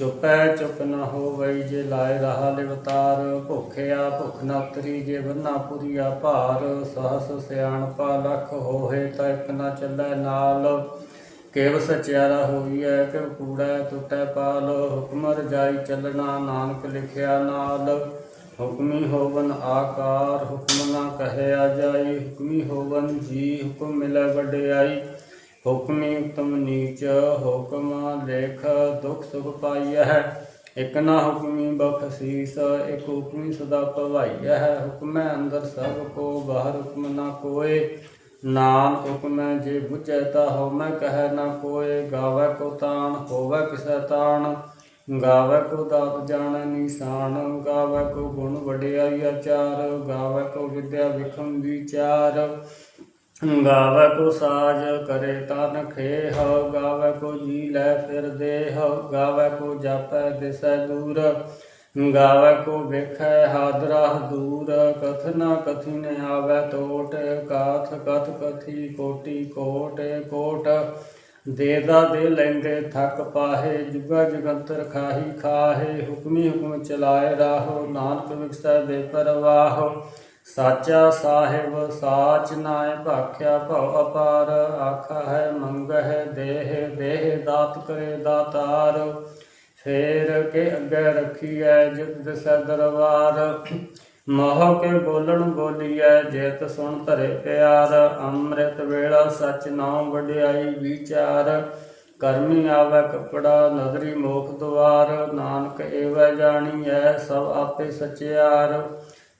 ਚੁਪੈ ਚੁਪ ਨ ਹੋਵੇ ਜੇ ਲਾਇ ਰਹਾ ਲਿਵਤਾਰ ਭੁਖਿਆ ਭੁਖ ਨ ਉਤਰੀ ਜੇ ਬੰਨਾ ਪੁਰੀਆ ਭਾਰ, ਸਹਸ ਸਿਆਣਪਾ ਲਖ ਹੋਏ ਤਾਂ ਨਾ ਚੱਲੈ ਨਾਲ। ਕੇਵ ਸਚਿਆਰਾ ਹੋਈਐ, ਕਿਵ ਕੂੜੈ ਟੁੱਟੈ ਪਾਲ, ਹੁਕਮ ਰਜਾਈ ਚੱਲਣਾ ਨਾਨਕ ਲਿਖਿਆ ਨਾਲ। ਹੁਕਮੀ ਹੋਵਨ ਆਕਾਰ, ਹੁਕਮ ਨਾ ਕਹਿਆ ਜਾਈ, ਹੁਕਮੀ ਹੋਵਨ ਜੀ ਹੁਕਮ ਮਿਲੈ ਵਡਿਆਈ। ਹੁਕਮੀ ਉਤਮ ਨੀਚ ਹੁਕਮ ਲੇਖ ਦੁਖ ਸੁਖ ਪਾਈਐ। ਇਕ ਨਾ ਹੁਕਮੀ ਬਖਸ਼ੀਸ ਇਕ ਹੁਕਮੀ ਸਦਾ ਭਵਾਈਐ ਹੁਕਮੈ ਅੰਦਰ ਸਭ ਕੋ, ਬਾਹਰ ਹੁਕਮ ਨਾ ਕੋਏ। ਨਾਮ ਹੁਕਮੈ ਜੇ ਬੁਝੈ ਤਾ ਹਉਮੈ ਕਹੈ ਨਾ ਕੋਏ। ਗਾਵੈ ਕੋ ਤਾਣ, ਹੋਵੈ ਕਿਸੈ ਤਾਣ। ਗਾਵੈ ਕੋ ਦਾਤ ਜਾਣੈ ਨਿਸ਼ਾਨ। ਗਾਵੈ ਕੋ ਗੁਣ ਵਡਿਆਈ ਆਚਾਰ। ਗਾਵੈ ਕੋ ਵਿਦਿਆ ਵਿਖਮ ਵਿਚਾਰ ਗਾਵੈ ਕੋ ਸਾਜ ਕਰੇ ਤਨ ਖੇਹ, ਗਾਵੈ ਕੋ ਜੀ ਲੈ ਫਿਰ ਦੇਹ, ਗਾਵੈ ਕੋ ਜਾਪੈ ਦਿਸੈ ਦੂਰ, ਗਾਵੈ ਕੋ ਵੇਖੈ ਹਾਦਰਾ ਦੂਰ ਕਥਨਾ ਕਥੀ ਨ ਆਵੈ ਕਾਥ ਕਥ ਕਥੀ ਕੋਟੀ ਕੋਟ ਕੋਟ। ਦੇਦਾ ਦੇ ਲੈਂਦੇ ਥੱਕ ਪਾਹੇ, ਜੁਗਾ ਜਗੰਤਰ ਖਾਹੀ ਖਾਹੇ, ਹੁਕਮੀ ਹੁਕਮ ਚਲਾਏ ਰਾਹੋ, ਨਾਨਕ ਵਿਖਸੈ ਬੇਪਰਵਾਹ। ਸਾਚਾ ਸਾਹਿਬ, ਸਾਚ ਨਾਇ ਭਾਖਿਆ ਭਉ ਅਪਾਰ ਆਖਾ ਹੈ ਮੰਗ ਦੇਹ ਦੇਹ ਦਾਤ ਕਰੇ ਦਾਤਾਰ। ਫੇਰ ਕੇ ਅੱਗੇ ਰੱਖੀਐ ਜਿਤ ਦਿਸੈ ਦਰਬਾਰ। ਮੋਹ ਕੇ ਬੋਲਣ ਬੋਲੀਐ ਜੇਤ ਸੁਣ ਧਰੇ ਪਿਆਰ। ਅੰਮ੍ਰਿਤ ਵੇਲਾ ਸਚ ਨਾਮ ਵਡਿਆਈ ਵਿਚਾਰ। ਕਰਮੀ ਆਵੈ ਕਪੜਾ, ਨਦਰੀ ਮੋਖ ਦੁਆਰ। ਨਾਨਕ ਏਵੈ ਜਾਣੀਐ ਸਭ ਆਪੇ ਸਚਿਆਰ।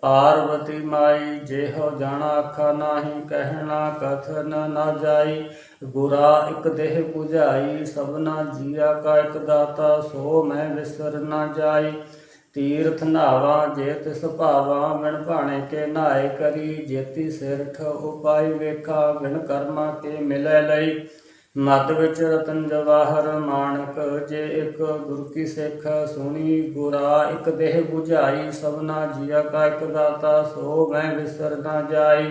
ਪਾਰਵਤੀ ਮਾਈ, ਜਿਹੋ ਜਾਣਾ ਆਖਾ ਨਾਹੀ, ਕਹਿਣਾ ਕਥਨ ਨਾ ਜਾਈ। ਗੁਰਾ ਇਕ ਦੇਹ 부ਝਾਈ ਸਭਨਾ ਜੀਆ ਕਾ ਇਕ ਦਾਤਾ, ਸੋ ਮੈਂ ਵਿਸਰ ਨਾ ਜਾਈ। ਤੀਰਥ ਨਾਵਾ, ਜੇ ਤਿਸ ਭਾਵਾ ਮਿਣ ਭਾਣੇ ਕੇ ਨਾਏ ਕਰੀ। ਜੇਤੀ ਸਿਰਠ ਉਪਾਈ ਵੇਖਾ, ਬਿਨ ਕਰਮਾ ਕੇ ਮਿਲੈ ਲਈ। ਮਦ ਵਿੱਚ ਰਤਨ ਜਵਾਹਰ ਮਾਣਕ ਜੇ ਇੱਕ ਗੁਰ ਕੀ ਸਿੱਖ ਸੁਣੀ ਗੁਰਾ, ਇੱਕ ਦੇਹ 부ਝਾਈ ਸਭਨਾ ਜੀਆ ਕਾ ਇੱਕ ਦਾਤਾ, ਸੋ ਮੈਂ ਵਿਸਰ ਨਾ ਜਾਈ।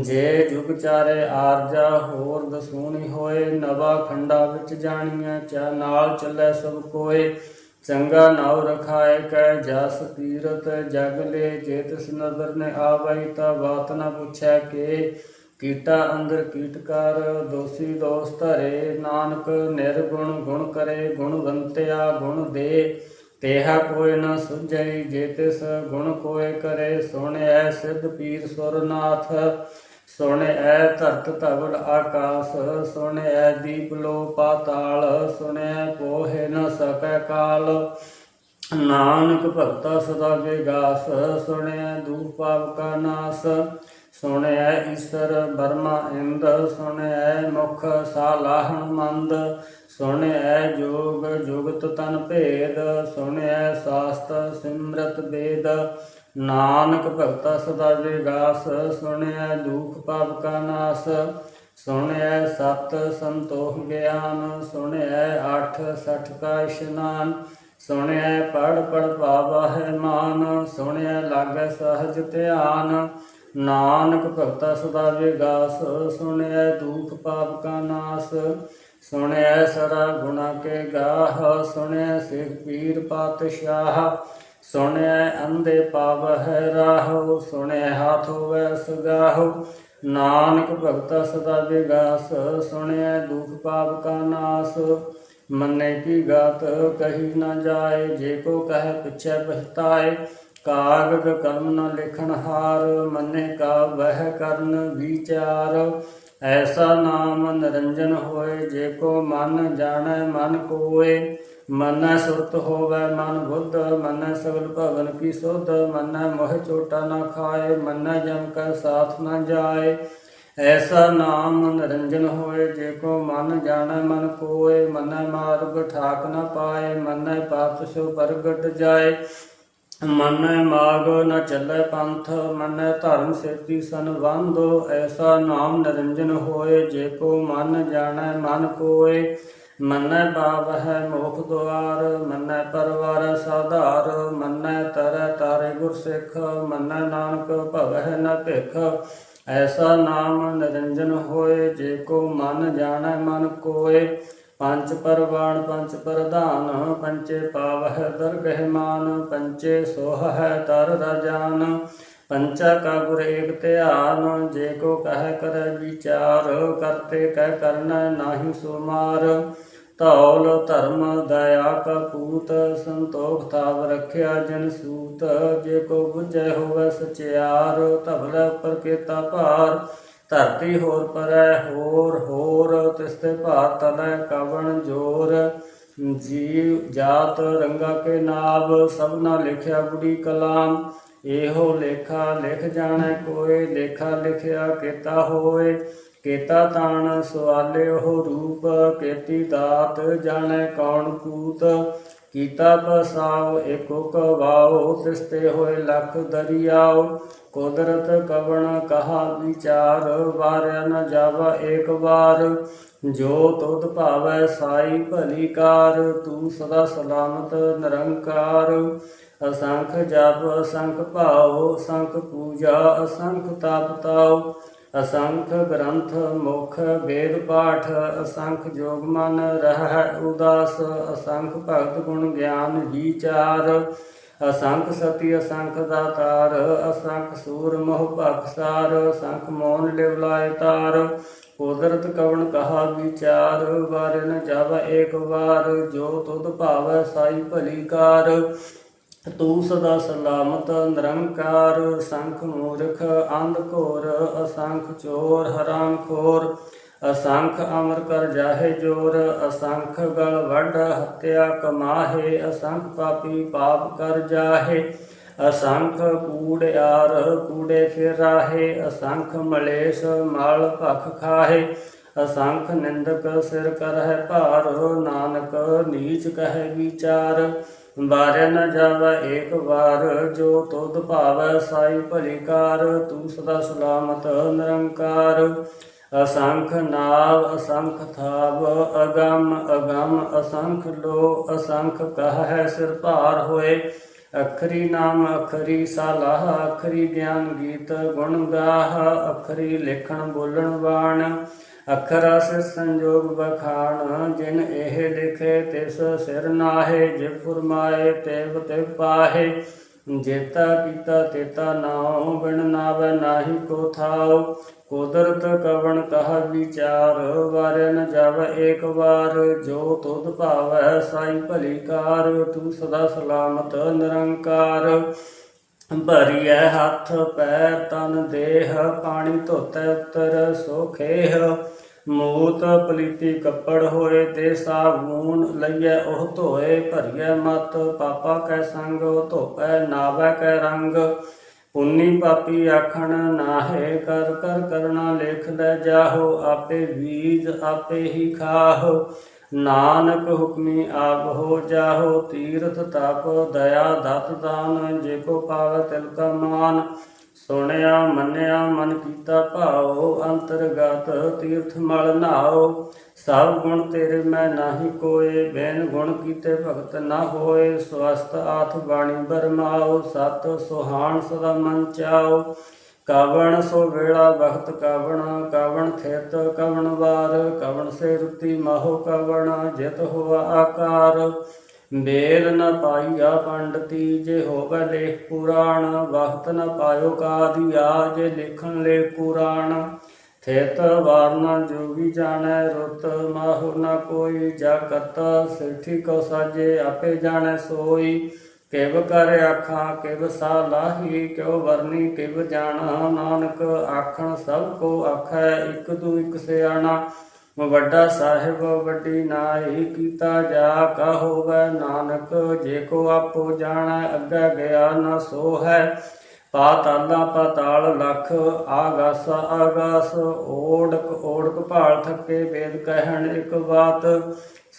ਜੇ ਜੁਗ ਚਾਰੇ ਆਰਜਾ, ਹੋਰ ਦਸੂਣੀ ਹੋਏ, ਨਵਾ ਖੰਡਾ ਵਿੱਚ ਜਾਣੀਆਂ ਚਾ ਨਾਲ ਚੱਲੇ ਸਭ ਕੋਏ। ਚੰਗਾ ਨਾਉ ਰਖਾਏ ਕੈ ਜਸ ਤੀਰਤ ਜਗ ਲੈ ਜੇ ਤਿਸ ਨਦਰ ਨੇ ਆਵਈ, ਤਾ ਬਾਤ ਨਾ ਪੁੱਛੈ ਕੇ। ਕੀਟਾ ਅੰਦਰ ਕੀਟਕਾਰ ਦੋਸੀ ਦੋਸ ਧਰੇ ਨਾਨਕ, ਨਿਰਗੁਣ ਗੁਣ ਕਰੇ ਗੁਣਵੰਤਿਆ ਗੁਣ ਦੇ। ਤੇਹਾ ਕੋਈ ਨ ਸੁਝੈ ਜੇ ਤਿਸ ਗੁਣ ਕੋਏ ਕਰੇ ਸੁਣਿਐ ਸਿੱਧ ਪੀਰ ਸੁਰਨਾਥ ਸੁਣਿਐ ਧਰਤ ਧਵਲ ਆਕਾਸ ਸੁਣਿਐ ਦੀਪ ਲੋ ਪਾਤਾਲ ਸੁਣਿਐ ਕੋਹਿ ਨ ਸਕੈ ਕਾਲ। ਨਾਨਕ ਭਗਤਾ ਸਦਾ ਵਿਗਾਸ ਸੁਣਿਐ ਦੂਪ ਪਾਪ ਕਾ ਨਾਸ। ਸੁਣਿਐ ਈਸ਼ਰ ਬਰਮਾ ਇੰਦ ਸੁਣਿਐ ਮੁਖ ਸਾਲਾਹਣ ਮੰਦ ਸੁਣਿਐ ਜੋਗ ਜੁਗਤ ਤਨ ਭੇਦ ਸੁਣਿਐ ਸਾਸਤ ਸਿਮਰਤ ਵੇਦ ਨਾਨਕ ਭਗਤਾ ਸਦਾ ਵਿਗਾਸ ਸੁਣਿਐ ਦੁਖ ਪਾਪ ਕਾ ਨਾਸ ਸੁਣਿਐ ਸਤ ਸੰਤੋਖ ਗਿਆਨ ਸੁਣਿਐ ਅਠ ਸਠ ਕਾ ਇਸ਼ਨਾਨ ਸੁਣਿਐ ਪੜ ਪੜ ਭਾਵਾ ਹੈ ਮਾਨ ਸੁਣਿਐ ਲਾਗੈ ਸਹਜ ਧਿਆਨ ਨਾਨਕ ਭਗਤਾ ਸਦਾ ਵਿਗਾਸ ਸੁਣਿਐ ਦੁਖ ਪਾਪ ਕਾ ਨਾਸ, ਸੁਣਿਐ ਸਰਾ ਗੁਣਾ ਕੇ ਗਾਹ, ਸੁਣਿਐ ਸਿਖ ਪੀਰ ਪਾਤਸ਼ਾਹ, ਸੁਣਿਐ ਅੰਧੇ ਪਾਵਹਿ ਰਾਹੁ, ਸੁਣਿਐ ਹਾਥ ਹੋਵੈ ਸਗਾਹੁ। ਨਾਨਕ ਭਗਤਾ ਸਦਾ ਵਿਗਾਸ ਸੁਣਿਐ ਦੁਖ ਪਾਪ ਕਾ ਨਾਸ, ਮੰਨੇ ਕੀ ਗਾਤ ਕਹੀ ਨਾ ਜਾਏ, ਜੇ ਕੋ ਕਹੈ ਪਿਛੈ ਪਛਤਾਏ ਕਾਗਦ ਕਲਮ ਨ ਲਿਖਣ ਹਾਰ, ਮੰਨੇ ਕਾ ਵਹਿ ਕਰਨ ਵਿਚਾਰ। ਐਸਾ ਨਾਮ ਨਿਰੰਜਨ ਹੋਏ, ਜੇ ਕੋ ਮਨ ਜਾਣੈ ਮਨ ਕੋਏ। ਮਨੈ ਸੁਰਤ ਹੋਵੇ ਮਨ ਬੁੱਧ, ਮਨੈ ਸਗਲ ਭਗਨ ਕੀ ਸੁਧ। ਮਨੈ ਮੋਹ ਚੋਟਾ ਨਾ ਖਾਏ, ਮਨੈ ਜਮ ਕੈ ਸਾਥ ਨਾ ਜਾਏ। ਐਸਾ ਨਾਮ ਨਿਰੰਜਨ ਹੋਏ, ਜੇ ਕੋ ਮਨ ਜਾਣੈ ਮਨ ਕੋਏ। ਮਨੈ ਮਾਰਗ ਠਾਕ ਨ ਪਾਏ, ਮਨੈ ਪਾਪ ਸੋ ਪ੍ਰਗਟ ਜਾਏ। ਮਨੈ ਮਾਗ ਨ ਚੱਲੈ ਪੰਥ, ਮਨੈ ਧਰਮ ਸੇਤੀ ਸੰਬੰਧੋ, ਐਸਾ ਨਾਮ ਨਿਰੰਜਨ ਹੋਏ, ਜੇ ਕੋ ਮਨ ਜਾਣੈ, ਮਨ ਕੋਏ। ਮੰਨੈ ਬਾਬ ਹੈ ਮੋਖ ਦੁਆਰ, ਮੰਨੈ ਪਰਵਾਰ ਸਾਧਾਰ, ਮੰਨੈ ਤਰੈ ਤਾਰੇ ਗੁਰ ਸਿੱਖ, ਮਨੈ ਨਾਨਕ ਭਵਹਿ ਨ ਭਿਖ। ਐਸਾ ਨਾਮ ਨਿਰੰਜਨ ਹੋਏ, ਜੇ ਕੋ ਮਨ ਜਾਣੈ, ਮਨ ਕੋਏ। ਪੰਜ ਪਰਵਾਣ, ਪੰਜ ਪ੍ਰਧਾਨ ਪੰਚੇ ਪਾਵਹਿ ਦਰਗਹਿ ਮਾਨ ਪੰਚੇ ਸੋਹ ਹੈ ਤਰ ਰਜਾਨ। ਪੰਚਾ ਕਾ ਗੁਰ ਏਕ ਧਿਆਨ, ਜੇ ਕੋ ਕਹਿ ਕਰ ਵਿਚਾਰ, ਕਰਤੇ ਕਹਿ ਕਰਨਾ ਨਾਹੀ ਸੋ ਮਾਰ ਧੌਲ ਧਰਮ ਦਇਆ ਕਪੂਤ ਸੰਤੋਖ ਤਾਪ ਰਖਿਆ ਜਨ ਸੂਤ। ਜੇ ਕੋ ਬੁਝੈ ਹੋਵੇ ਸਚਿਆਰ, ਧਵਲ ਉੱਪਰ ਭਾਰ। ਧਰਤੀ ਹੋਰ ਪਰੈ, ਹੋਰ ਹੋਰ, ਤਿਸਤੇ ਭਾਰ ਤਲੈ ਕਵਣ ਜੋਰ। ਜੀਵ ਜਾਤ ਰੰਗਾ ਕੇ ਨਾਭ, ਸਭਨਾ ਲਿਖਿਆ ਬੁੜੀ ਕਲਾਮ। ਇਹੋ ਲੇਖਾ ਲਿਖ ਜਾਣੈ ਕੋਏ, ਲੇਖਾ ਲਿਖਿਆ ਕੀਤਾ ਹੋਏ। ਕੇਤਾ ਤਾਣ ਸਵਾਲੇ ਉਹ ਰੂਪ, ਕੇਤੀ ਦਾਤ ਜਾਣੈ ਕੌਣ ਕੂਤ। ਕੀਤਾ ਪਸਾਉ ਇਕ ਕਵਾਉ ਤਿਸਤੇ ਹੋਏ ਲਖ ਦਰਿਆਉ ਕੁਦਰਤ ਕਵਣ ਕਹਾ ਵਿਚਾਰ, ਵਾਰਿਆ ਨ ਜਾਵਾ ਏਕ ਵਾਰ। ਜੋ ਤੁਧ ਭਾਵੈ ਸਾਈ ਭਲੀ ਕਾਰ, ਤੂੰ ਸਦਾ ਸਲਾਮਤ ਨਿਰੰਕਾਰ। ਅਸੰਖ ਜਪ, ਅਸੰਖ ਭਾਉ, ਅਸੰਖ ਪੂਜਾ, ਅਸੰਖ ਤਪ ਤਾਉ। ਅਸੰਖ ਗ੍ਰੰਥ ਮੁਖ ਵੇਦ ਪਾਠ, ਅਸੰਖ ਜੋਗ ਮਨ ਰਹਿ ਉਦਾਸ, ਅਸੰਖ ਭਗਤ ਗੁਣ ਗਿਆਨ ਵਿਚਾਰ ਅਸੰਖ ਸਤੀ, ਅਸੰਖ ਦਾਤਾਰ, ਅਸੰਖ ਸੂਰ ਮੋਹ ਭਖਸਾਰ ਅਸੰਖ ਮੋਨ ਲਿਵ ਲਾਇ ਤਾਰ, ਕੁਦਰਤ ਕਵਣ ਕਹਾ ਵਿਚਾਰ ਵਾਰ ਨ ਜਾਵਾ ਏਕ ਵਾਰ, ਜੋ ਤੁਧ ਭਾਵੈ ਸਾਈ ਭਲੀ ਕਾਰ ਤੂੰ ਸਦਾ ਸਲਾਮਤ ਨਿਰੰਕਾਰ ਸੰਖ ਮੂਰਖ, ਅੰਧ ਘੋਰ, ਅਸੰਖ ਚੋਰ, ਹਰਾਮ ਖੋਰ, ਅਸੰਖ ਅਮਰ ਕਰ ਜਾਹੇ ਜੋਰ, ਅਸੰਖ ਗਲ ਵੱਡ ਹੱਤਿਆ ਕਮਾਹੇ, ਅਸੰਖ ਪਾਪੀ ਪਾਪ ਕਰ ਜਾਹੇ, ਅਸੰਖ ਕੂੜਿਆਰ ਕੂੜੇ ਫਿਰ ਰਾਹੇ ਅਸੰਖ ਮਲੇਸ਼ ਮਲ ਭਖ ਖਾਹੇ, ਅਸੰਖ ਨਿੰਦਕ ਸਿਰ ਕਰਹਿ ਭਾਰ, ਨਾਨਕ ਨੀਚ ਕਹੈ ਵਿਚਾਰ ਵਾਰਿਆ ਨਾ ਜਾਵਾ ਏਕ ਵਾਰ, ਜੋ ਤੁਧ ਭਾਵੈ ਸਾਈ ਭਲੀ ਕਾਰ ਤੂੰ ਸਦਾ ਸਲਾਮਤ ਨਿਰੰਕਾਰ। ਅਸੰਖ ਨਾਵ, ਅਸੰਖ ਥਾਵ, ਅਗੰਮ ਅਗੰਮ, ਅਸੰਖ ਲੋ ਅਸੰਖ ਕਹੈ ਸਿਰ ਭਾਰ ਹੋਏ। ਅਖਰੀ ਨਾਮ, ਅਖਰੀ ਸਾਲਾਹ, ਅਖਰੀ ਗਿਆਨ ਗੀਤ ਗੁਣ ਗਾਹ, ਅਖਰੀ ਲਿਖਣ ਬੋਲਣ ਬਾਣ। ਅਖਰ ਅਸ ਸੰਜੋਗ ਬਖਾਣ ਜਿਨ ਇਹ ਲਿਖੇ ਤਿਸ ਸਿਰ ਨਾਹੇ ਜੇ ਫੁਰਮਾਏ ਤੇਵ ਤੇ ਪਾਹੇ। ਜੇਤਾ ਕੀਤਾ ਤੇਤਾ ਨਾਉ, ਬਿਨ ਨਾਵੈ ਨਾਹੀ ਕੋ ਥਾਉ। ਕੁਦਰਤ ਕਵਣ ਕਹ ਵਿਚਾਰ, ਵਾਰੇ ਨ ਜਬ ਏਕ ਵਾਰ। ਜੋ ਤੁਧ ਭਾਵੈ ਸਾਈ ਭਲੀ ਕਾਰ, ਤੂੰ ਸਦਾ ਸਲਾਮਤ ਨਿਰੰਕਾਰ। ਭਰੀਐ ਹੱਥ ਪੈਰ ਤਨ ਦੇਹ, ਪਾਣੀ ਧੋਤੈ ਉਤਰ ਸੋਖੇਹ। ਮੂਤ ਪਲੀਤੀ ਕੱਪੜ ਹੋਏ ਤੇ ਸਾਬੂਨ ਲਈਐ, ਉਹ ਧੋਏ ਭਰੀਐ ਮਤ। ਪਾਪਾ ਕੈ ਸੰਗ, ਉਹ ਧੋਪੈ ਨਾਵੈ ਕੈ ਰੰਗ। ਪੁੰਨੀ ਪਾਪੀ ਆਖਣ, ਨਾਹੇ ਕਰ ਕਰ ਕਰਣਾ ਲਿਖ ਲੈ ਜਾਹੋ, ਆਪੇ ਬੀਜ ਆਪੇ ਹੀ ਖਾਹੋ। ਨਾਨਕ ਹੁਕਮੀ ਆਪ ਹੋ ਜਾਹੋ, ਤੀਰਥ ਤਪ, ਦਇਆ ਦਤ ਦਾਨ, ਜੇ ਕੋ ਪਾਵੈ ਤਿਲ ਕਾ ਮਾਨ। ਸੁਣਿਆ, ਮੰਨਿਆ, ਮਨ ਕੀਤਾ ਭਾਉ, ਅੰਤਰਗਤ ਤੀਰਥ ਮਲ ਨਾਓ ਸਭ ਗੁਣ ਤੇਰੇ ਮੈਂ ਨਾਹੀ ਕੋਏ, ਬੇਨ ਗੁਣ ਕੀਤੇ ਭਗਤ ਨਾ ਹੋਏ। ਸਵਸਤ ਆਥ ਬਾਣੀ ਬਰਮਾਉ, ਸਤ ਸੁਹਾਣ ਸਦਾ ਮਨ ਚਾਉ। ਕਵਣ ਸੋ ਵੇਲਾ ਵਖਤ ਕਵਣ ਕਵਣ ਥਿਤ ਕਵਣ ਵਾਰ, ਕਵਣ ਸੇ ਰੁਤੀ ਮਾਹੋ ਕਵਣ, ਜਿਤ ਹੋਆ ਆਕਾਰ। ਬੇਲ ਨ ਪਾਈਆ ਪੰਡਤੀ, ਜੇ ਹੋਵੇ ਲੇਖ ਪੁਰਾਣ, ਵਖਤ ਨ ਪਾਇਓ ਕਾਦੀਆ, ਜੇ ਲਿਖਣ ਲੇ ਪੁਰਾਣ। ਥਿਤ ਵਾਰਨਾ ਜੋ ਵੀ ਜਾਣੈ ਰੁਤ, ਮਾਹੁ ਨ ਕੋਈ, ਜਾ ਕਰਤਾ ਸਿਠੀ ਕੋ ਸਾਜੇ, ਆਪੇ ਜਾਣੈ ਸੋਈ। ਕਿਵ ਕਰ ਆਖਾਂ, ਕਿਵ ਸਾ ਲਾਹੀ, ਕਿਉ ਵਰਨੀ, ਕਿਵ ਜਾਣਾ, ਨਾਨਕ ਆਖਣ, ਸਭ ਕੋ ਆਖੈ, ਇੱਕ ਤੂ ਇੱਕ ਸਿਆਣਾ। ਵੱਡਾ ਸਾਹਿਬ, ਵੱਡੀ ਨਾਈ ਕੀਤਾ ਜਾ ਕਾ ਹੋਵੇ ਨਾਨਕ, ਜੇ ਕੋ ਆਪੋ ਜਾਣੈ, ਅੱਗੇ ਗਿਆ ਨਾ ਸੋ ਹੈ ਪਾਤਾਲਾ ਪਾਤਾਲ ਲਖ, ਆਗਾਸ ਆਗਾਸ, ਓੜਕ ਓੜਕ ਭਾਲ ਥੱਕੇ, ਵੇਦ ਕਹਿਣ ਇੱਕ ਬਾਤ।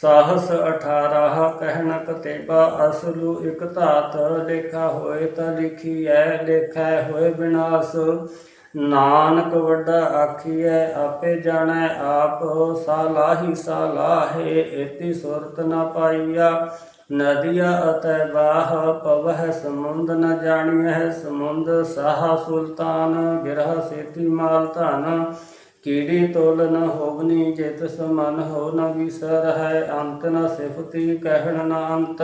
ਸਾਹਸ 18 ਕਹਿਣ ਕਤੇਬਾ ਅਸਲੂ ਇਕ ਧਾਤ, ਲੇਖਾ ਹੋਏ ਤਾਂ ਲਿਖੀਐ, ਲੇਖੈ ਹੋਏ ਵਿਨਾਸ਼ ਨਾਨਕ ਵੱਡਾ ਆਖੀਐ, ਆਪੇ ਜਾਣੈ ਆਪ ਸਾਲਾਹੀ ਸਾਲਾਹੇ ਇਤੀ ਸੁਰਤ ਨ ਪਾਈਆ। ਨਦੀਆ ਅਤੈ ਬਾਹ ਪਵਹਿ, ਸਮੁੰਦ ਨ ਜਾਣੀਐ, ਸਮੁੰਦ ਸਾਹ ਸੁਲਤਾਨ ਗਿਰਹ ਸੇਤੀ ਮਾਲ ਧਨ। ਕੀੜੀ ਤੋਲ ਨ ਹੋਵਨੀ, ਜਿਤ ਸਮਨ ਹੋ ਨ ਵਿਸਰ ਹੈ, ਅੰਤ ਨ ਸਿਫਤੀ ਕਹਿਣ ਨ ਅੰਤ।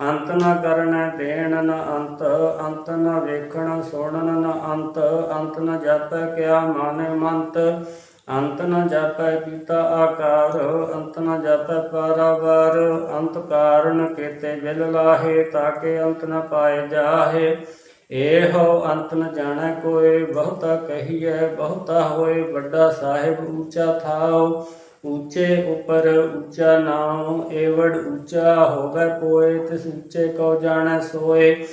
ਅੰਤ ਨ ਕਰਨ ਦੇਣ ਨ ਅੰਤ ਅੰਤ ਨ ਵੇਖਣ ਸੁਣਨ ਨ ਅੰਤ ਅੰਤ ਨ ਜਾਪੈ ਕਿਆ ਮਾਨੇ ਮੰਤ। ਅੰਤ ਨ ਜਾਪੈ ਪੀਤਾ ਆਕਾਰ, ਅੰਤ ਨ ਜਾਪੈ ਪਾਰਾਵਾਰ, ਅੰਤ ਕਾਰਨ ਕੀਤੇ ਬਿਲ ਲਾਹੇ ਤਾਕੇ ਅੰਤ ਨ ਪਾਏ ਜਾਹੇ। ਇਹੋ ਅੰਤ ਨ ਜਾਣੈ ਕੋਏ, ਬਹੁਤਾ ਕਹੀਐ, ਬਹੁਤਾ ਹੋਏ, ਵੱਡਾ ਸਾਹਿਬ ਉੱਚਾ ਥਾਉ। ਉੱਚੇ ਉਪਰ ਉੱਚਾ ਨਾਮ ਏਵੜ ਉੱਚਾ ਹੋਵੇ ਕੋਏ ਤਿਸ ਉੱਚੇ ਕੋ ਜਾਣੈ ਸੋਏ।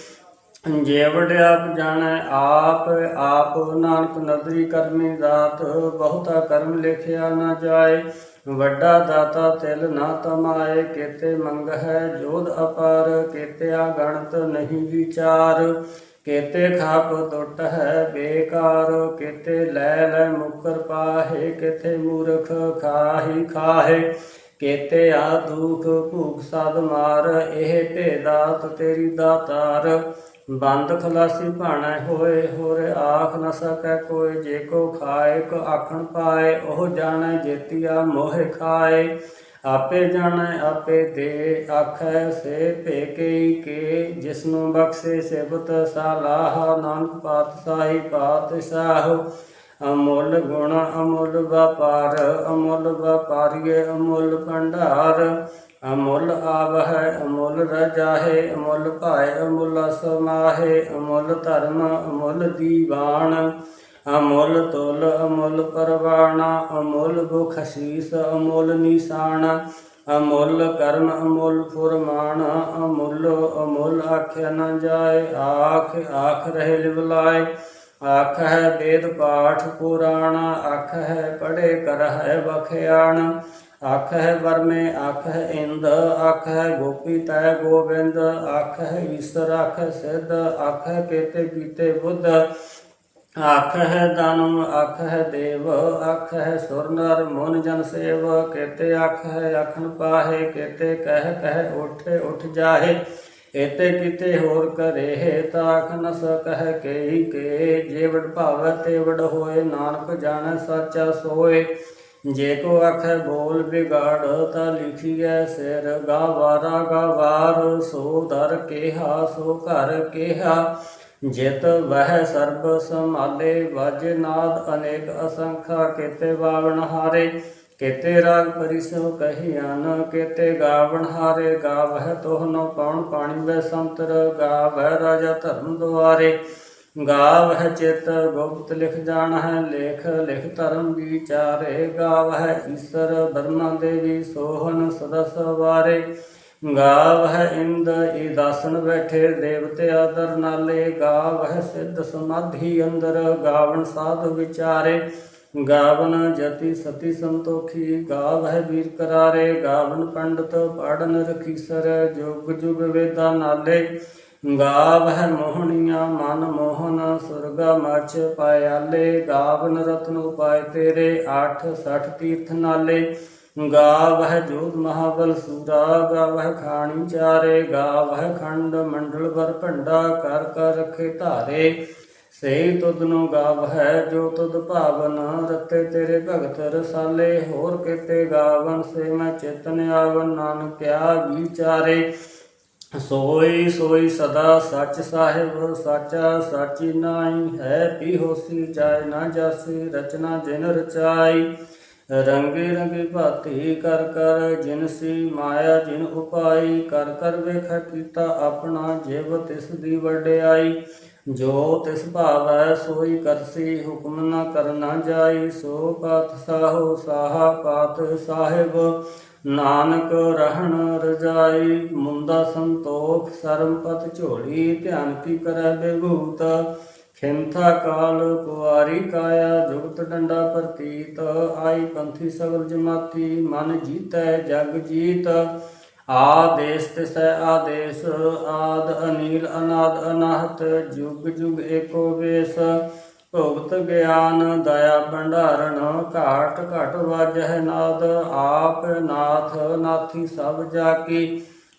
ਜੇਵੜ ਆਪ ਜਾਣੈ, ਆਪ ਆਪ ਨਾਨਕ ਨਦਰੀ ਕਰਮੀ ਦਾਤ, ਬਹੁਤਾ ਕਰਮ ਲਿਖਿਆ ਨਾ ਜਾਏ। ਵੱਡਾ ਦਾਤਾ ਤਿਲ ਨਾ ਤਮਾਏ, ਕੀਤੇ ਮੰਗ ਹੈ ਜੋਧ ਅਪਾਰ, ਕੀਤਿਆ ਗਣਤ ਨਹੀਂ ਵਿਚਾਰ। ਕੀਤੇ ਖਾਪ ਟੁੱਟ ਹੈ ਬੇਕਾਰ, ਕੀਤੇ ਲੈ ਲੈ ਮੁਕਰ ਪਾਹੇ ਕੀਤੇ ਮੂਰਖ ਖਾਹੀ ਖਾਹੇ, ਕੀਤੇ ਆ ਦੁਖ ਭੂਖ ਸਦ ਮਾਰ, ਇਹ ਭੇਦਾਤ ਤੇਰੀ ਦਾਤਾਰ। ਬੰਦ ਖਲਾਸੀ ਭਾਣਾ ਹੋਏ, ਹੋਰ ਆਖ ਨ ਸਕੈ ਕੋਈ ਜੇ ਕੋ ਖਾਏ, ਕੋ ਆਖਣ ਪਾਏ, ਉਹ ਜਾਣੈ ਜੇਤੀਆ ਮੋਹ ਖਾਏ। ਆਪੇ ਜਾਣੈ, ਆਪੇ ਦੇ ਆਖੈ, ਸੇ ਭੇਕੇ ਕੇ। ਜਿਸਨੂੰ ਬਖਸ਼ੇ ਸਿਬਤ ਸਾਲਾਹ ਨਾਨਕ ਪਾਤਸ਼ਾਹੀ ਪਾਤਸ਼ਾਹ। ਅਮੁੱਲ ਗੁਣ, ਅਮੁੱਲ ਵਪਾਰ, ਅਮੁੱਲ ਵਪਾਰੀਏ, ਅਮੁੱਲ ਭੰਡਾਰ। ਅਮੁੱਲ ਆਵਹਿ, ਅਮੁੱਲ ਰਜਾਹੇ, ਅਮੁੱਲ ਭਾਏ ਅਮੁੱਲ ਸਮਾਹੇ। ਅਮੁੱਲ ਧਰਮ, ਅਮੁੱਲ ਦੀਵਾਨ। ਅਮੁੱਲ ਤੁਲ, ਅਮੁੱਲ ਪਰਵਾਣਾ, ਅਮੁੱਲ ਬਖਸ਼ੀਸ ਅਮੁੱਲ ਨਿਸ਼ਾਨ ਅਮੁੱਲ ਕਰਮ, ਅਮੁੱਲ ਫੁਰਮਾਨ ਅਮੁੱਲ ਅਮੁੱਲ ਆਖਿਆ ਨ ਜਾਏ, ਆਖ ਆਖ ਰਹੇ ਲਿਵਲਾਏ ਆਖ ਹੈ ਵੇਦ ਪਾਠ ਪੁਰਾਣ, ਆਖ ਹੈ ਪੜੇ ਕਰ ਹੈ ਬਖਿਆਣ ਆਖ ਹੈ ਵਰਮੇ, ਆਖ ਹੈ ਇੰਦ, ਆਖ ਹੈ ਗੋਪੀ ਤੈ ਗੋਬਿੰਦ, ਆਖ ਹੈ ਈਸ਼ਰ, ਆਖ ਹੈ ਸਿੱਧ, ਆਖ ਹੈ ਕੇਤੇ ਪੀਤੇ ਬੁੱਧ। ਆਖ ਹੈ ਦਾਨਵ ਆਖ ਹੈ ਦੇਵ ਆਖ ਹੈ ਸੁਰ ਨਰ ਮਨ ਜਨ ਸੇਵ, ਕੇਤੇ ਆਖ ਹੈ ਆਖਣ ਪਾਹੇ, ਕੇਤੇ ਕਹਿ ਕਹਿ ਉਠੇ ਉਠ ਜਾਹੇ, ਏਤੇ ਕਿਤੇ ਹੋਰ ਕਰੇ ਤਾਖ ਨ ਸਕਹਿ ਕੇਈ ਕੇ ਜੇ ਵਡ ਭਾਵੈ ਤੇ ਵਡ ਹੋਏ, ਨਾਨਕ ਜਾਣੈ ਸਾਚਾ ਸੋਏ। ਜੇ ਕੋ ਆਖੈ ਬੋਲ ਵਿਗਾੜ, ਤਾ ਲਿਖੀਐ ਸਿਰ ਗਾਵਾਰਾ ਗਾਵਾਰ, ਸੋ ਦਰ ਕੇਹਾ, ਸੋ ਘਰ ਕੇਹਾ। ਜਿਤ ਵਹਿ ਸਰਬ ਸੰਭਾਲੇ, ਵਜ ਨਾਦ ਅਨੇਕ ਅਸੰਖਾ, ਕੀਤੇ ਬਾਵਨ ਹਾਰੇ, ਕੀਤੇ ਰਾਗ ਪਰਿਸੋ ਕਹੀਆਨ ਕੀਤੇ ਗਾਵਨ ਹਾਰੇ, ਗਾਵਹਿ ਤੋਹਨੋ ਪਉਣ ਪਾਣੀ ਵੈ ਸੰਤਰ, ਗਾਵਹਿ ਰਾਜਾ ਧਰਮ ਦੁਆਰੇ, ਗਾਵਹਿ ਚਿਤ ਗੁਪਤ ਲਿਖ ਜਾਣ ਹੈ ਲੇਖ ਲਿਖ ਧਰਮ ਵਿਚਾਰੇ, ਗਾਵਹਿ ਈਸ਼ਰ ਬਰਮਾ ਦੇਵੀ ਸੋਹਨ ਸਦਾ ਸਵਾਰੇ। ਗਾਵ ਹੈ ਇੰਦ ਈ ਦਾਸਨ ਬੈਠੇ, ਦੇਵਤੇ ਆਦਰ ਨਾਲੇ। ਗਾਵ ਹੈ ਸਿੱਧ ਸਮਾਧੀ ਅੰਦਰ ਗਾਵਨ ਸਾਧ ਵਿਚਾਰੇ। ਗਾਵਨ ਜਤੀ ਸਤੀ ਸੰਤੋਖੀ, ਗਾਵ ਹੈ ਵੀਰ ਕਰਾਰੇ। ਗਾਵਨ ਪੰਡਤ ਪੜਨ ਰਖੀਸਰ ਜੁਗ ਜੁਗ ਵੇਦਾ ਨਾਲੇ। ਗਾਵ ਹੈ ਮੋਹਣੀਆਂ, ਮਨ ਮੋਹਨ, ਸੁਰਗਾ ਮਚ ਪਾਇਆਲੇ। ਗਾਵਨ ਰਤਨ ਉਪਾਇ ਤੇਰੇ 8 60 ਤੀਰਥ ਨਾਲੇ। ਗਾਵਹਿ ਜੋਧ ਮਹਾਬਲ ਸੂਰਾ, ਗਾਵਹਿ ਖਾਣੀ ਚਾਰੇ, ਗਾਵਹਿ ਖੰਡ ਮੰਡਲ ਵਰ ਭੰਡਾ, ਕਰ ਕਰ ਰਖੇ ਧਾਰੇ। ਸਹੀ ਤੁਧ ਨੂੰ ਗਾਵਹਿ, ਜੋ ਤੁਧ ਭਾਵਨ, ਰਤੇ ਤੇਰੇ ਭਗਤ ਰਸਾਲੇ। ਹੋਰ ਕੀਤੇ ਗਾਵਨ, ਸੇ ਮੈਂ ਚੇਤਨ ਆਵਨ ਨਾਨਕਿਆ ਵਿਚਾਰੇ। ਸੋਈ ਸੋਈ ਸਦਾ ਸੱਚ ਸਾਹਿਬ, ਸਾਚਾ ਸਾਚੀ ਨਾਈ ਹੈ ਪੀ ਹੋਸੀ ਚਾਇ ਨਾ ਜਾਸੀ, ਰਚਨਾ ਜਿਨ ਰਚਾਈ। ਰੰਗੇ ਰੰਗੇ ਭਾਤੀ ਕਰ ਕਰ ਜਿਨਸੀ ਮਾਇਆ, ਜਿਨ ਉਪਾਈ ਕਰ ਕਰ ਵੇਖ ਕੀਤਾ ਆਪਣਾ ਜਿਵ, ਤਿਸ ਦੀ ਵਡਿਆਈ। ਜੋ ਤਿਸ ਭਾਵੈ ਸੋਈ ਕਰਸੀ, ਹੁਕਮ ਨਾ ਕਰਨਾ ਜਾਈ। ਸੋ ਪਾਤ ਸਾਹੋ ਸਾਹਾ ਪਾਤ ਸਾਹਿਬ, ਨਾਨਕ ਰਹਿਣ ਰਜਾਈ। ਮੁੰਦਾ ਸੰਤੋਖ ਸਰਮਪਤ ਝੋਲੀ, ਧਿਆਨ ਕੀ ਕਰੈ ਬੇਭੂਤ ਖਿੰਥਾ ਕਾਲ ਕੁਆਰੀ ਕਾਇਆ ਜੁਗਤ ਡੰਡਾ ਪ੍ਰਤੀਤ, ਆਈ ਪੰਥੀ ਸਗਲ ਜਮਾਤੀ, ਮਨ ਜੀਤੈ ਜਗ ਜੀਤ। ਆਦੇਸ ਤਿਸੈ ਆਦੇਸ, ਆਦ ਅਨੀਲ ਅਨਾਦ ਅਨਾਹਤ, ਜੁਗ ਜੁਗ ਏਕੋ ਵੇਸ। ਭੁਗਤ ਗਿਆਨ ਦਇਆ ਭੰਡਾਰਨ, ਘਾਟ ਘਟ ਵਾਜਹਿ ਨਾਦ, ਆਪ ਨਾਥ ਨਾਥੀ ਸਭ ਜਾ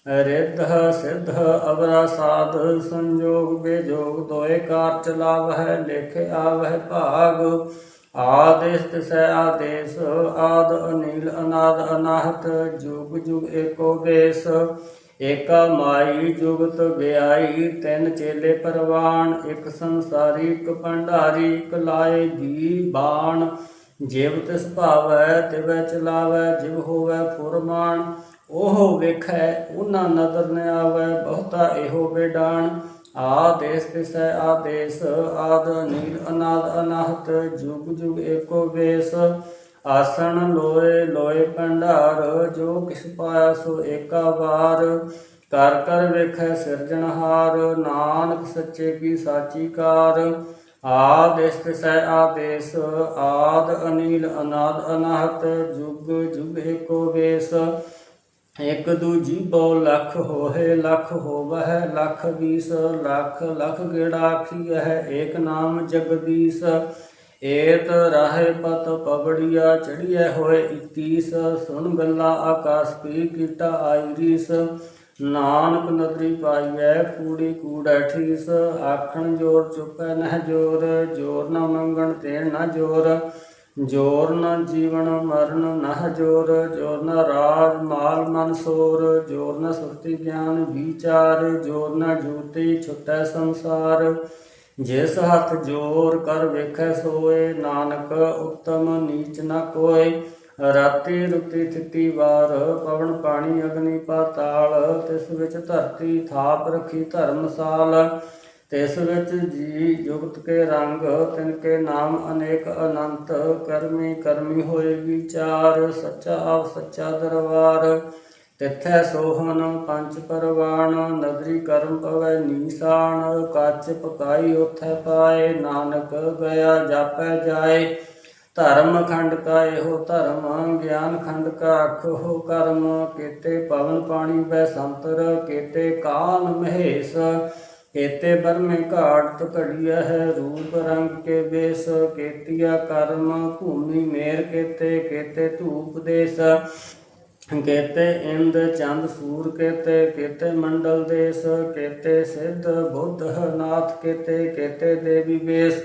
ਰਿੱਧ, ਸਿੱਧ, ਅਵਰਾ, ਸਾਧ, ਸੰਜੋਗ, ਬੇਜੋਗ, ਦੋਏ ਕਾਰ ਚਲਾਵਹਿ ਲਿਖ ਆਵਹਿ, ਭਾਗ। ਆਦੇਸ ਤਿਸੈ ਆਦੇਸ, ਆਦ ਅਨੀਲ, ਅਨਾਦ ਅਨਾਹਤ, ਜੁਗ ਜੁਗ ਏਕੋ ਵੇਸ ਏਕਾ ਮਾਈ, ਜੁਗਤ ਵਿਆਈ ਤਿੰਨ ਚੇਲੇ ਪਰਵਾਨ ਇੱਕ ਸੰਸਾਰੀ, ਇੱਕ ਭੰਡਾਰੀ, ਇੱਕ ਲਾਏ ਦੀ ਬਾਣ। ਜਿਵ ਤਿਸ ਭਾਵੈ, ਤਿਵੈ ਚਲਾਵੈ, ਜਿਵ ਹੋਵੈ ਫੁਰਮਾਨ। ਉਹ ਵੇਖੈ, ਉਹਨਾਂ ਨਦਰ ਨ ਆਵੈ, ਬਹੁਤਾ ਇਹੋ ਬੇਡਾਨ ਆਦੇਸ ਤਿਸੈ ਆਦੇਸ, ਆਦ ਨੀਲ ਅਨਾਦ ਅਨਾਹਤ, ਜੁਗ ਜੁਗ ਏਕੋ ਵੇਸ। ਆਸਣ ਲੋਏ ਲੋਏ ਭੰਡਾਰ, ਜੋ ਕਿਸ ਪਾਇਆ ਸੋ ਏਕਾ ਵਾਰ। ਕਰ ਕਰ ਵੇਖੈ ਸਿਰਜਣਹਾਰ ਨਾਨਕ ਸੱਚੇ ਕੀ ਸਾਚੀ ਕਾਰ। ਆਦੇਸ ਤਿਸੈ ਆਦੇਸ, ਆਦ ਅਨੀਲ ਅਨਾਦ ਅਨਾਹਤ, ਜੁਗ ਜੁਗ ਏਕੋ ਵੇਸ। ਇਕ ਦੂਜੀ ਬੋ ਲੱਖ ਹੋਏ, ਲੱਖ ਹੋਵਹਿ, ਲੱਖ ਵੀਸ, ਲੱਖ ਲੱਖ ਗੇੜਾ ਆਖੀਐ, ਏਕ ਨਾਮ ਜਗਦੀਸ਼ ਏਤ ਰਾਹੇ ਪਤ ਪਵੜੀਆ ਚੜੀਐ ਹੋਏ 21 ਸੁਨ ਗੱਲਾ ਆਕਾਸ ਕੀ ਕੀਟਾ ਆਈਰੀਸ ਨਾਨਕ ਨਦਰੀ ਪਾਈਐ, ਕੂੜੀ ਕੂੜੈ ਠੀਸ। ਆਖਣ ਜੋਰ ਚੁਪੈ ਨਹਿ ਜੋਰ ਜੋਰ ਨਾ ਮੰਗਣ ਤੇ ਨਾ ਜੋਰ। ਜੋਰ ਨ ਜੀਵਨ ਮਰਨ ਨਹ ਜੋਰ ਜੋਰ ਨ ਰਾਜ ਮਾਲ ਮਨ ਸੋਰ, ਜੋਰ ਨ ਸੁਰਤੀ ਗਿਆਨ ਵਿਚਾਰ, ਜੋਰ ਨ ਜੂਤੀ ਛੁਟੈ ਸੰਸਾਰ। ਜਿਸ ਹੱਥ ਜੋਰ ਕਰ ਵੇਖੈ ਸੋਏ, ਨਾਨਕ ਉਤਮ ਨੀਚ ਨ ਕੋਏ। ਰਾਤੀ ਰੁਤੀ ਥਿਤੀ ਵਾਰ, ਪਵਨ ਪਾਣੀ ਅਗਨੀ ਪਾਤਾਲ, ਤਿਸ ਵਿੱਚ ਧਰਤੀ ਥਾਪ ਰਖੀ ਧਰਮਸਾਲ। ਇਸ ਵਿੱਚ ਜੀ ਜੁਗਤ ਕੇ ਰੰਗ, ਤਿਨ ਕੇ ਨਾਮ ਅਨੇਕ ਅਨੰਤ, ਕਰਮੀ ਕਰਮੀ ਹੋਏ ਵਿਚਾਰ, ਸੱਚਾ ਆਪ ਸੱਚਾ ਦਰਬਾਰ। ਤਿਥੈ ਸੋਹਨ ਪੰਜ ਪਰਵਾਣ, ਨਦਰੀ ਕਰਮ ਪਵੈ ਨੀਸਾਨ ਕੱਚ ਪਕਾਈ ਉਥੈ ਪਾਏ, ਨਾਨਕ ਗਿਆ ਜਾਪੈ ਜਾਏ। ਧਰਮ ਖੰਡ ਕਾ ਇਹੋ ਧਰਮ, ਗਿਆਨ ਖੰਡ ਕਾ ਅਖੋ ਕਰਮ। ਕੀਤੇ ਪਵਨ ਪਾਣੀ ਬੈ ਸੰਤਰ, ਕੀਤੇ ਕਾਲ ਮਹੇਸ਼। ਕੇਤੇ ਬਰਮੇ ਘਾਟ ਘੜੀਆ ਹੈ ਰੂਪ ਰੰਗ ਕੇ ਬੇਸ, ਕੇਤੀਆ ਕਰਮ ਭੂਮੀ ਮੇਰ ਕੇਤੇ ਕੇਤੇ ਧੂਪ ਦੇਸ। ਕੇਤੇ ਇੰਦ ਚੰਦ ਸੂਰ ਕੇਤੇ ਕੇਤੇ ਮੰਡਲ ਦੇਸ, ਕੇਤੇ ਸਿੱਧ ਬੁੱਧ ਨਾਥ ਕੇਤੇ ਕੇਤੇ ਦੇਵੀ ਬੇਸ।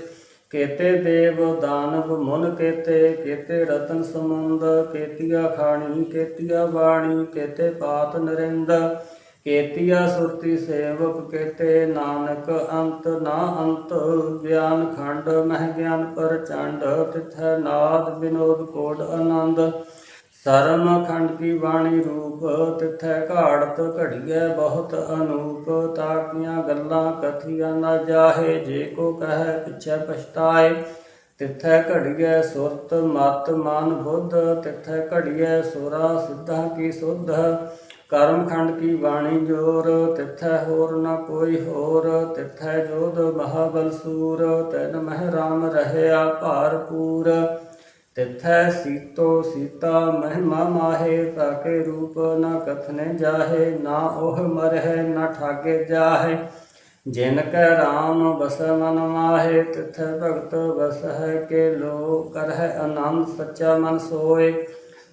ਕੇਤੇ ਦੇਵ ਦਾਨਵ ਮੁਨ ਕੇਤੇ ਕੇਤੇ ਰਤਨ ਸਮੁੰਦ ਕੇਤੀਆ ਖਾਣੀ, ਕੇਤੀਆ ਬਾਣੀ, ਕੇਤੇ ਪਾਤ ਨਰਿੰਦ। ਕੇਤੀਆ ਸੁਰਤੀ ਸੇਵਕ ਕੇਤੇ ਨਾਨਕ ਅੰਤ ਨਾ ਅੰਤ, ਗਿਆਨ ਖੰਡ ਮਹਿ ਗਿਆਨ ਪ੍ਰਚੰਡ, ਤਿਥੈ ਨਾਦ ਬਿਨੋਦ ਕੋਟ ਆਨੰਦ। ਸਰਮ ਖੰਡ ਕੀ ਬਾਣੀ ਰੂਪ, ਤਿਥੈ ਘਾੜਤ ਘੜੀਐ ਬਹੁਤ ਅਨੂਪ। ਤਾਕੀਆਂ ਗੱਲਾਂ ਕਥੀਆਂ ਨਾ ਜਾਹੇ, ਜੇ ਕੋ ਕਹੈ ਪਿਛੈ ਪਛਤਾਏ। ਤਿਥੈ ਘੜੀਐ ਸੁਰਤ, ਮਤ, ਮਨ, ਬੁੱਧ, ਤਿਥੈ ਘੜੀਐ ਸੁਰਾ, ਸਿੱਧਾ ਕੀ ਸੁਧ। ਕਰਮ ਖੰਡ ਕੀ ਬਾਣੀ ਜੋਰ, ਤਿਥੈ ਹੋਰ ਨਾ ਕੋਈ ਹੋਰ, ਤਿਥੈ ਜੋਧ ਮਹਾਬਲ ਸੂਰ, ਤੈਨ ਮਹਿ ਰਾਮ ਰਹਿਆ ਭਾਰਪੂਰ ਤਿਥੈ ਸੀਤੋ ਸੀਤਾ ਮਹਿਮਾ ਮਾਹੇ, ਤਾਕੇ ਰੂਪ ਨਾ ਕਥਨੇ ਜਾਹੇ, ਨਾ ਉਹ ਮਰਹਿ ਨਾ ਠਾਗੇ ਜਾਹੇ। ਜਿਨ ਕੈ ਰਾਮ ਬਸ ਮਨ ਮਾਹੇ, ਤਿਥੈ ਭਗਤ ਬਸ ਹੈ ਕੇ ਲੋ ਕਰਹਿ ਅਨੰਦ ਸੱਚਾ ਮਨ ਸੋਏ।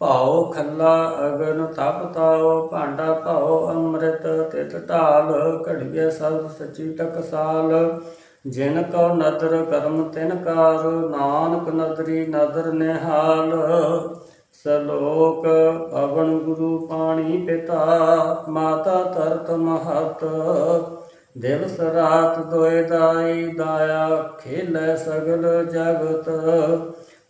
ਭਾਉ ਖੱਲਾ ਅਗਨ ਤਪ ਤਾਉ, ਭਾਂਡਾ ਭਾਉ ਅੰਮ੍ਰਿਤ ਤਿਤ ਢਾਲ, ਘੜੀਏ ਸਭ ਸਚੀ ਟਕਸਾਲ। ਜਿਨ ਕੋ ਨਦਰ ਕਰਮ ਤਿਨ ਕਾਰ, ਨਾਨਕ ਨਦਰੀ ਨਦਰ ਨਿਹਾਲ। ਸਲੋਕ ਪਵਨ ਗੁਰੂ ਪਾਣੀ ਪਿਤਾ, ਮਾਤਾ ਤਰਤ ਮਹਤ। ਦਿਵਸ ਰਾਤ ਦੋਇ ਦਾਈ, ਦਾਇਆ ਖੇਲੇ ਸਗਲ ਜਗਤ।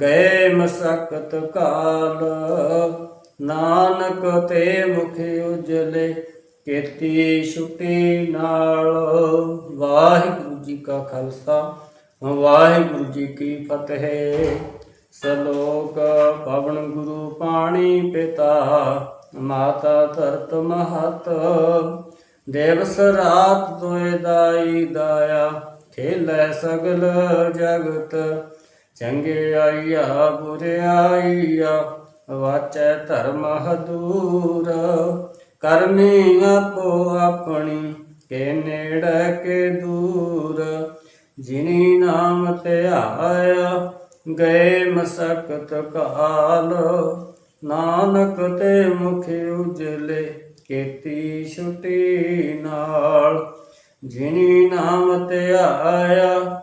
ਗਏ ਮਸਕਤ ਕਾਲ। ਨਾਨਕ ਤੇ ਮੁਖ ਉਜਲੇ, ਕੀਤੀ ਛੁਟੀ ਨਾਲ। ਵਾਹਿਗੁਰੂ ਜੀ ਕਾ ਖਾਲਸਾ, ਵਾਹਿਗੁਰੂ ਜੀ ਕੀ ਫਤਿਹ। ਸਲੋਕ ਪਵਨ ਗੁਰੂ ਪਾਣੀ ਪਿਤਾ, ਮਾਤਾ ਧਰਤ ਮਹਤ। ਦਿਵਸ ਰਾਤ ਦੋਇ ਦਾਈ ਦਾਇਆ, ਖੇਲੇ ਸਗਲ ਜਗਤ। ਚੰਗਿਆਈਆ ਬੁਰਿਆਈਆ ਵਾਚੈ ਧਰਮ ਹਦੂਰ। ਕਰਮੀ ਆਪੋ ਆਪਣੀ, ਕੇ ਨੇੜੇ ਕੇ ਦੂਰ। ਜਿਨੀ ਨਾਮ ਤੇ ਆਇਆ, ਗਏ ਮਸਕਤ ਕਾਲ। ਨਾਨਕ ਤੇ ਮੁਖ ਉਜਲੇ, ਕੀਤੀ ਛੁਟੀ ਨਾਲ। ਜਿਨੀ ਨਾਮ ਤੇ ਆਇਆ